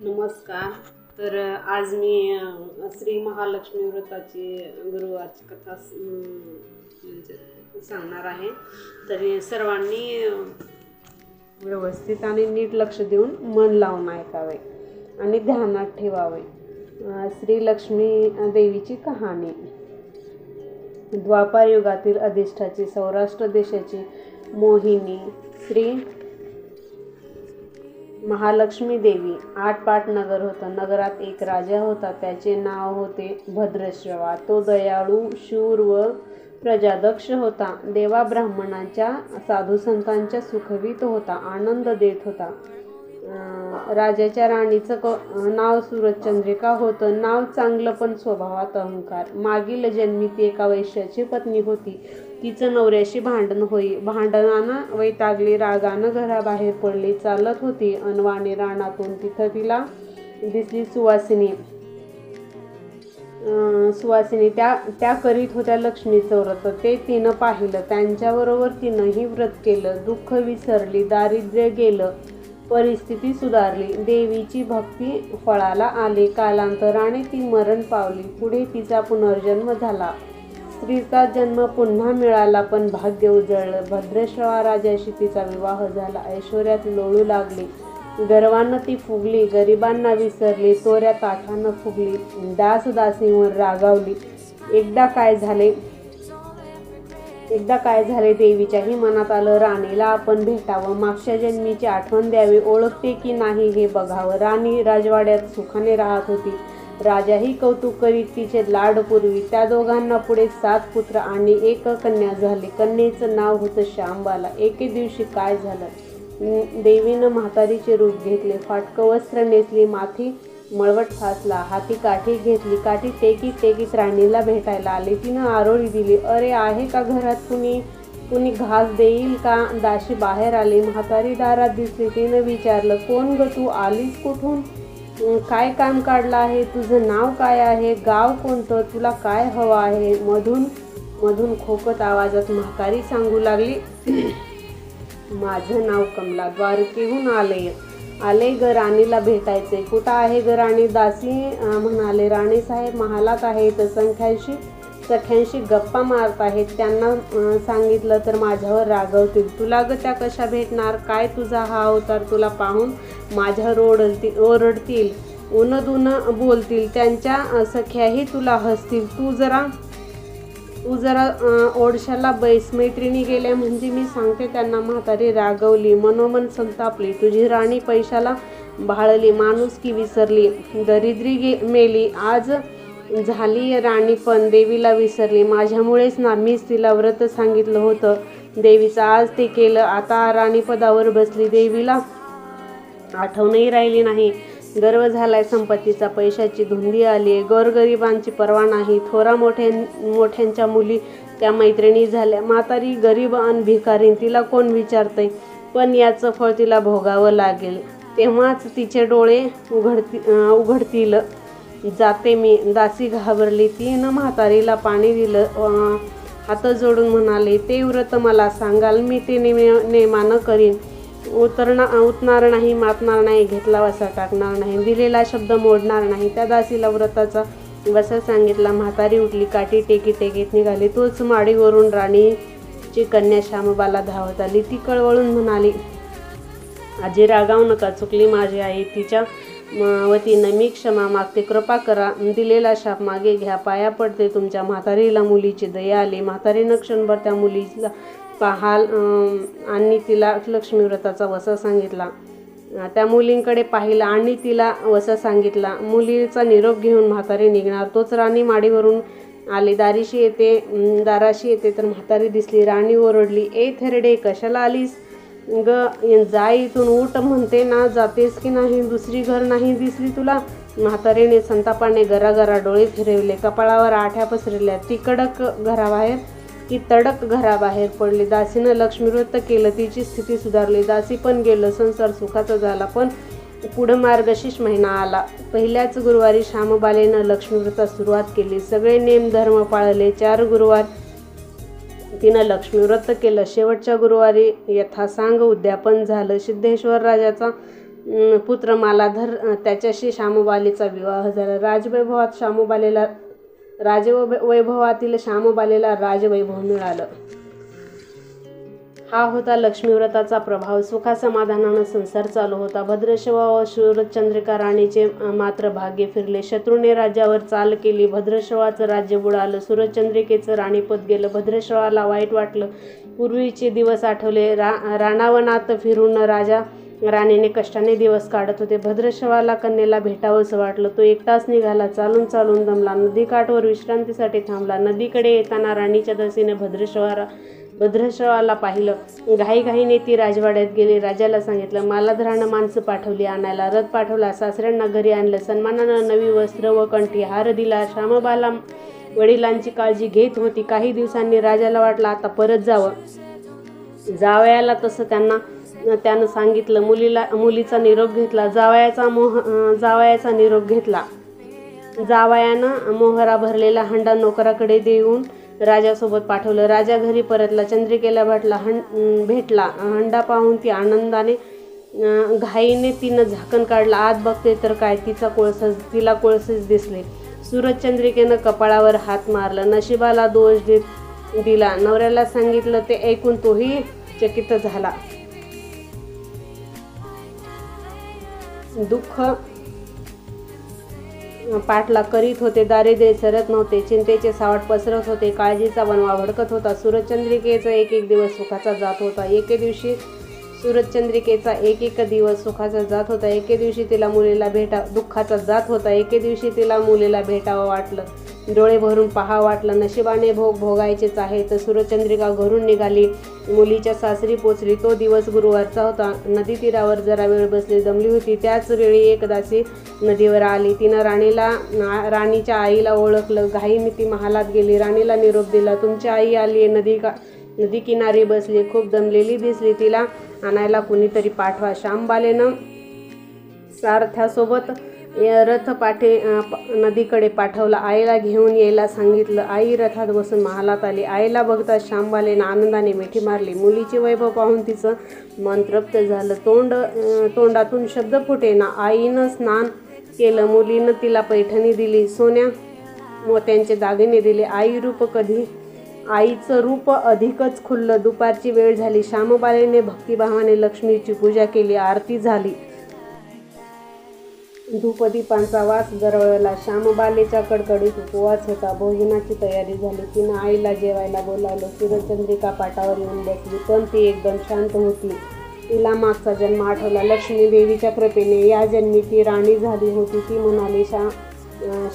नमस्कार. तर आज मी श्री महालक्ष्मी व्रताची गुरुवारची कथा म्हणजे सांगणार आहे. तरी सर्वांनी व्यवस्थित आणि नीट लक्ष देऊन मन लावून ऐकावे आणि ध्यानात ठेवावे. श्री लक्ष्मी देवीची कहाणी. द्वापार युगातील अधिष्ठाची सौराष्ट्र देशाची मोहिनी श्री महालक्ष्मी देवी आठपाट नगर होतं. नगरात एक राजा होता. त्याचे नाव होते भद्रश्रवा तो दयाळू शूर व प्रजादक्ष होता. देवा ब्राह्मणांच्या साधू संतांच्या सुखवीत होता. आनंद देत होता. राजाच्या राणीचं क नाव सूरजचंद्रिका होतं. नाव चांगलं पण स्वभावात अहंकार. मागील जन्मी ती एका वैश्याची पत्नी होती. तिचं नवऱ्याशी भांडण होई. भांडणानं वैतागली. रागानं घराबाहेर पडली. चालत होती. अनवाणी रानातून. तिथं तिला दिसली सुवासिनी. सुवासिनी त्या त्या करीत होत्या लक्ष्मीचं व्रत. ते तिनं पाहिलं. त्यांच्याबरोबर तिनंही व्रत केलं. दुःख विसरली. दारिद्र्य गेलं. परिस्थिती सुधारली. देवीची भक्ती फळाला आली. कालांतराने ती मरण पावली. पुढे तिचा पुनर्जन्म झाला. स्त्रीचा जन्म पुन्हा मिळाला पण भाग्य उजळलं. भद्रेश्वरा राजाशी तिचा विवाह झाला. ऐश्वर्यात लोळू लागली. गर्वानं ती फुगली गरिबांना विसरली चोऱ्या ताठानं फुगली दासदासींवर रागावली. एकदा काय झाले? एकदा काय झाले देवीच्याही मनात आलं राणीला आपण भेटावं. मागच्या जन्मीची आठवण द्यावी. ओळखते की नाही हे बघावं. राणी राजवाड्यात सुखाने राहत होती. राजाही कौतुक करीत तिचे लाड त्या दोघांना पुढे सात पुत्र आणि एक कन्या झाली. कन्येचं नाव होतं श्यामबाला. एके दिवशी काय झालं? देवीनं म्हातारीचे रूप घेतले. फाटकं वस्त्र नेसली. माथी मळवट फासला. हाती काठी घेतली. काठी टेकीत टेकीत राणीला भेटायला आली. तिनं आरोळी दिली. अरे आहे का घरात कुणी? कुणी घास देईल का? दाशी बाहेर आली. म्हातारी दारात दिसली. तिनं विचारलं कोण ग तू? आलीस कुठून? काय काम काढलं आहे? तुझं नाव काय आहे? गाव कोणतं? तुला काय हवं आहे? मधून मधून खोकत आवाजात म्हातारी सांगू लागली. माझं नाव कमला द्वारकेहून आले. आले ग राणीला भेटायचे. कुठं आहे ग राणी? दासी म्हणाले राणी साहेब महालात आहेत. संख्याशी सख्यांशी गप्पा मारत आहेत. त्यांना सांगितलं तर माझ्यावर रागवतील. तुला ग त्या कशा भेटणार? काय तुझा हा अवतार तुला पाहून माझ्यावर ओरडतील ओरडतील उनं बोलतील. त्यांच्या सख्याही तुला हसतील. तू जरा तू जरा ओडशाला बैस मैत्रिणी गेल्या म्हणजे मी सांगते त्यांना म्हातारी रागवली. मनोमन संतापली. तुझी राणी पैशाला भाळली. माणूस की विसरली. दरिद्री गे मेली. आज झाली राणी पण देवीला विसरली. माझ्यामुळेच ना मीच तिला व्रत सांगितलं होतं. देवीचं आज ते केलं आता राणीपदावर बसली. देवीला आठवणही राहिली नाही. गर्व झालाय संपत्तीचा. पैशाची धुंदी आली आहे. गोरगरिबांची पर्वा नाही. थोरा मोठ्या मोठ्यांच्या मुली त्या मैत्रिणी झाल्या. म्हातारी गरीब अन भिकारी तिला कोण विचारतंय? पण याचं फळ तिला भोगावं लागेल. तेव्हाच तिचे डोळे उघडती उघडतील. जाते मी. दासी घाबरली. तिनं म्हातारीला पाणी दिलं. अं, हात जोडून म्हणाले ते व्रत मला सांगाल. मी ते नेमे नेमानं करीन. उतरणार उतणार नाही मातणार नाही घेतला वसा टाकणार नाही दिलेला शब्द मोडणार नाही. त्या दासीला व्रताचा वसा सांगितला. म्हातारी उठली काठी टेकी टेकीत निघाली. तोच माडीवरून राणीची कन्या श्यामबाला धावत आली. ती कळवळून म्हणाली आजी रागावू नका. चुकली माझी आई. तिच्या वतीनं मी क्षमा मागते. कृपा करा. दिलेला शाप मागे घ्या. पाया पडते तुमच्या म्हातारीला मुलीची दया आली. म्हातारीनं क्षणभर त्या मुलीला पाहाल आणि तिला लक्ष्मीव्रताचा वसा सांगितला. त्या मुलींकडे पाहिलं आणि तिला वसा सांगितला. मुलीचा निरोप घेऊन म्हातारी निघणार. तोच राणी माडीवरून आली. दारीशी येते दाराशी येते तर म्हातारी दिसली. राणी ओरडली ए थेरडे कशाला आलीस? ग जाई इथून उठ म्हणते ना जातेस की नाही दुसरी घर नाही दिसली तुला? म्हातारीने संतापाने घराघरा डोळे फिरवले कपाळावर आठ्या पसरल्या. ती कडक घराबाहेर की तडक घराबाहेर पडली. दासीनं लक्ष्मीव्रत केलं तिची स्थिती सुधारली. दासी पण गेलं संसार सुखाचा झाला पण पुढं मार्गशीर्ष महिना आला. पहिल्याच गुरुवारी श्यामबालेनं लक्ष्मीव्रतात सुरुवात केली. सगळे नेम धर्म पाळले. चार गुरुवार तिनं लक्ष्मीव्रत केलं. शेवटच्या गुरुवारी यथासांग उद्यापन झालं. सिद्धेश्वर राजाचा पुत्र मालाधर त्याच्याशी शामबालीचा विवाह झाला. राजवैभवात शामबालेला राजवैभवातील शामबालेला राजवैभव मिळालं. हा होता लक्ष्मीव्रताचा प्रभाव. सुखासमाधानानं संसार चालू होता. भद्रशवा व शूरचंद्रिका राणीचे मात्र भाग्य फिरले. शत्रूने राज्यावर चाल केली. भद्रशवाचं राज्य बुडालं. सूरचंद्रिकेचं राणीपद गेलं. भद्रशवाला वाईट वाटलं. पूर्वीचे दिवस आठवले. रा राणावनात फिरून राजा राणीने कष्टाने दिवस काढत होते. भद्रशवाला कन्येला भेटावंसं वाटलं. तो एकटाच निघाला. चालून चालून दमला. नदीकाठवर विश्रांतीसाठी थांबला. नदीकडे येताना राणीच्या दसीने भद्रशवाला भद्रशवाला पाहिलं. घाईघाईने ती राजवाड्यात गेली. राजाला सांगितलं मालाधरानं माणसं पाठवली आणायला रथ पाठवला सासऱ्यांना घरी आणलं सन्मानानं नवी वस्त्र व कंठी हार दिला श्यामबाला वडिलांची काळजी घेत होती. काही दिवसांनी राजाला वाटलं आता परत जावं. जावयाला तसं त्यांना त्यानं सांगितलं मुलीला मुलीचा निरोप घेतला जावयाचा मोह जावयाचा निरोप घेतला. जावयानं मोहरा भरलेला हंडा नोकराकडे देऊन राजासोबत पाठवलं. राजा घरी परतला. चंद्रिकेला भेटला. हं भेटला. हंडा पाहून ती आनंदाने घाईने तिनं झाकण काढलं. आत बघते तर काय तिचा कोळसच तिला कोळसेच दिसले. सूरज चंद्रिकेनं कपाळावर हात मारला. नशिबाला दोष देत दिला. नवऱ्याला सांगितलं ते ऐकून तोही चकित झाला. दुःख पाठला करीत होते दारिद्र्य सरत नव्हते चिंतेचे सावट पसरत होते काळजीचा बनवा भडकत होता. सूरजचंद्रिकेचा एक एक दिवस सुखाचा जात होता. एके दिवशी सूरजचंद्रिकेचा एक एक दिवस सुखाचा जात होता. एके दिवशी तिला मुलीला भेटा दुःखाचा जात होता. एके दिवशी तिला मुलीला भेटावं वाटलं. डोळे भरून पहा वाटलं. नशिबाने भोग भोगायचेच आहे. तर सूरजचंद्रिका घरून निघाली. मुलीच्या सासरी पोचली. तो दिवस गुरुवारचा होता. नदी तीरावर जरा वेळ बसली. दमली होती. त्याच वेळी एक दासी नदीवर आली. तिनं राणीला राणीच्या आईला ओळखलं. घाईने ती महालात गेली. राणीला निरोप दिला. तुमची आई आली आहे. नदी का नदी किनारी बसली खूप दमलेली दिसली. तिला आणायला कुणीतरी पाठवा. श्यामबालेनं सारथ्यासोबत रथ पाठे नदीकडे पाठवला. आईला घेऊन यायला सांगितलं. आई रथात बसून महालात आली. आईला बघता श्यामबालेनं आनंदाने मिठी मारली. मुलीचे वैभव पाहून तिचं मन तृप्त झालं. तोंड तोंडातून शब्द फुटेना आईनं स्नान केलं. मुलीनं तिला पैठणी दिली. सोन्या मोत्यांचे दागिने दिले. आई रूप कधी आईचं रूप अधिकच खुललं. दुपारची वेळ झाली. श्यामबालेने भक्तिभावाने लक्ष्मीची पूजा केली. आरती झाली. धूपदीपांचा वास दरवळला. श्यामबालेच्या कडकडीत उपवास होता. भोजनाची तयारी झाली. तिनं आईला जेवायला बोलावलं. सूरजचंद्रिका पाटावर येऊन बसली. पण ती एकदम शांत होती. तिला मागचा जन्म आठवला. लक्ष्मी देवीच्या कृपेने या जन्मी ती राणी झाली होती. ती म्हणाली शा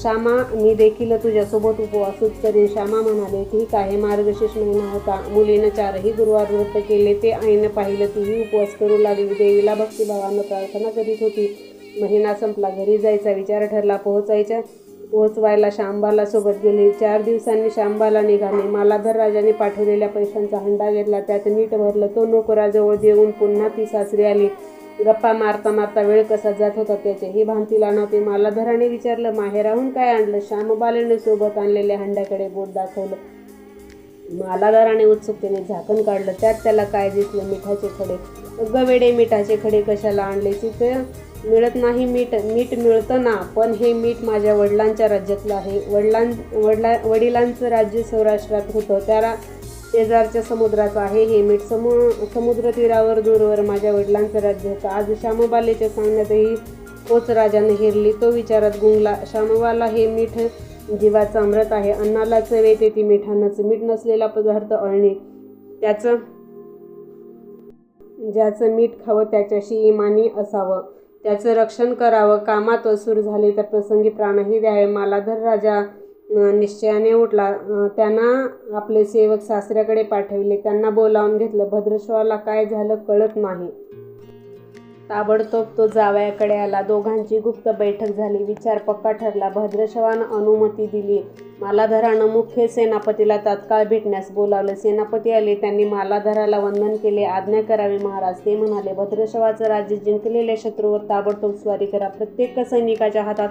श्यामा मी देखील तुझ्यासोबत उपवासच करेन श्यामा म्हणाले ठीक आहे. मार्गशीर्ष महिना होता. मुलीनं चारही गुरुवार व्रत केले. ते आईनं पाहिलं. तीही उपवास करू लागली. देवीला भक्तिभावानं प्रार्थना करीत होती. महिना संपला घरी जायचा विचार ठरला पोहोचायचा. पोहोचवायला शांबाला सोबत गेली. चार दिवसांनी शांबाला निघाली. मालाधर राजाने पाठवलेल्या पैशांचा हंडा घेतला. त्यात नीट भरलं. तो नोकराजवळ देऊन पुन्हा ती सासरी आली. गप्पा मारता मारता वेळ कसा जात होता त्याचे? हे भांतीला नव्हते. मालाधराने विचारलं माहेराहून काय आणलं? श्यामबालेने सोबत आणलेल्या हंड्याकडे बोट दाखवलं. मालाधराने उत्सुकतेने झाकण काढलं. त्यात त्याला काय दिसलं? मिठाचे खडे. अगं वेडे मिठाचे खडे कशाला आणले तिथे मिळत नाही मीठ मीठ मिळतं ना पण हे मीठ माझ्या वडिलांच्या राज्यातलं आहे. वडिलां वडिला वडिलांचं राज्य सौराष्ट्रात होतं. त्याला शेजारच्या समुद्राचं आहे हे मीठ. समु समुद्र तीरावर दूरवर माझ्या वडिलांचं राज्य होतं. आज श्यामबालेच्या सांगण्यातही तोच राजाने हेरली तो विचारात गुंगला श्यामबाला हे मीठ जीवाचं अमृत आहे. अन्नाला चवे ते ती मिठानंच. मीठ नसलेला पदार्थ अळणे. त्याचं ज्याचं मीठ खावं त्याच्याशी इमानी असावं. त्याचं रक्षण करावं. कामात असूर झाले तर प्रसंगी प्राणही द्यावे. मालाधर राजा निश्चयाने उठला. त्यांना आपले सेवक सासऱ्याकडे पाठविले. त्यांना बोलावून घेतलं भद्रश्वाला काय झालं कळत नाही. ताबडतोब तो जावयाकडे आला. दोघांची गुप्त बैठक झाली. विचार पक्का ठरला. भद्रशवानं अनुमती दिली. मालाधरानं मुख्य सेनापतीला तात्काळ भेटण्यास बोलावलं. सेनापती आले. त्यांनी मालाधराला वंदन केले. आज्ञा करावी महाराज. ते म्हणाले भद्रशवाचं राज्य जिंकलेल्या शत्रूवर ताबडतोब स्वारी करा. प्रत्येक सैनिकाच्या हातात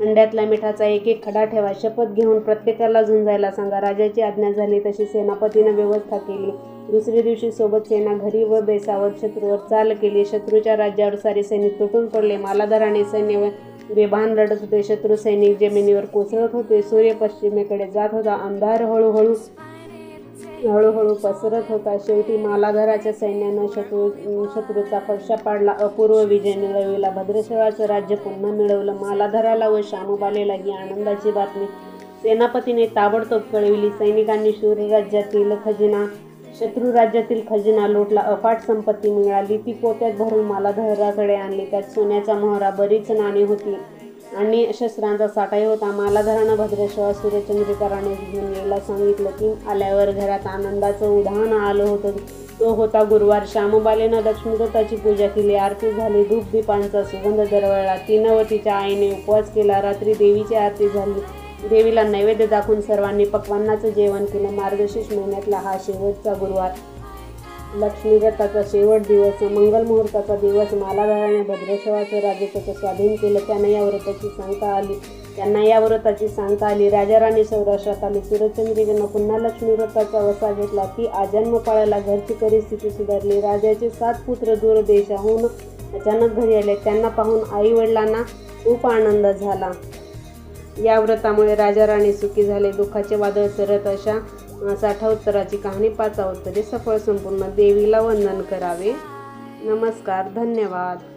अंड्यातल्या मिठाचा एक एक खडा ठेवा. शपथ घेऊन प्रत्येकाला झुंजायला सांगा. राजाची आज्ञा झाली तशी सेनापतीनं व्यवस्था केली. दुसऱ्या दिवशी सोबत सेना घरी व बेसावत शत्रूवर चाल केली. शत्रूच्या राज्यावर सारे सैनिक तुटून पडले. मालाधाराने सैन्य बेभान रडत होते. शत्रू सैनिक जमिनीवर कोसळत होते. सूर्य पश्चिमेकडे जात होता. अंधार हळूहळू हळूहळू पसरत होता. शेवटी मालाधराच्या सैन्यानं शत्रू शत्रूचा फडशा पाडला. अपूर्व विजय मिळविला भद्रशवाचं राज्य पुन्हा मिळवलं. मालाधराला व शामूबालेला ही आनंदाची बातमी. सेनापतीने ताबडतोब कळविली. सैनिकांनी शूर राज्यातील खजिना शत्रू राज्यातील खजिना लोटला. अफाट संपत्ती मिळाली. ती पोत्यात भरून मालाधराकडे आणली. त्यात सोन्याचा मोहरा बरीच नाणी होती. आणि शस्त्रांचा साठाही होता. मालाधारानं भद्रेश्वर सूर्यचंद्रिकाराने घेऊन यायला सांगितलं की आल्यावर घरात आनंदाचं उदाहरण आलं होतं. तो होता गुरुवार. श्यामबालेनं लक्ष्मीदत्ताची पूजा केली. आरती झाली. धूप दीपांचा सुगंध दरवळला. तिनं व तिच्या आईने उपवास केला. रात्री देवीची आरती झाली. देवीला नैवेद्य दाखवून सर्वांनी पक्वान्नाचं जेवण केलं. मार्गशीर्ष महिन्यातला हा शेवटचा गुरुवार. लक्ष्मीव्रताचा शेवट दिवस मंगल मुहूर्ताचा दिवस मालाधाराने भद्रेश्वराचं राजे त्याचं स्वाधीन केलं त्यांना या व्रताची सांगता आली. त्यांना या व्रताची सांगता आली. राजाराणी सौराष्ट्रात आली सूरजचंद्रिकेनं पुन्हा लक्ष्मी व्रताचा वसा घेतला. ती आजन्म पाळायला घरची परिस्थिती सुधारली. राजाचे सात पुत्र दूर देशाहून अचानक घरी आले. त्यांना पाहून आई वडिलांना खूप आनंद झाला. या व्रतामुळे राजाराणी सुखी झाले. दुःखाचे वादळ सरत अशा साठा उत्तराची कहाणी पाच उत्तरे सफळ संपूर्ण देवीला वंदन करावे. नमस्कार धन्यवाद.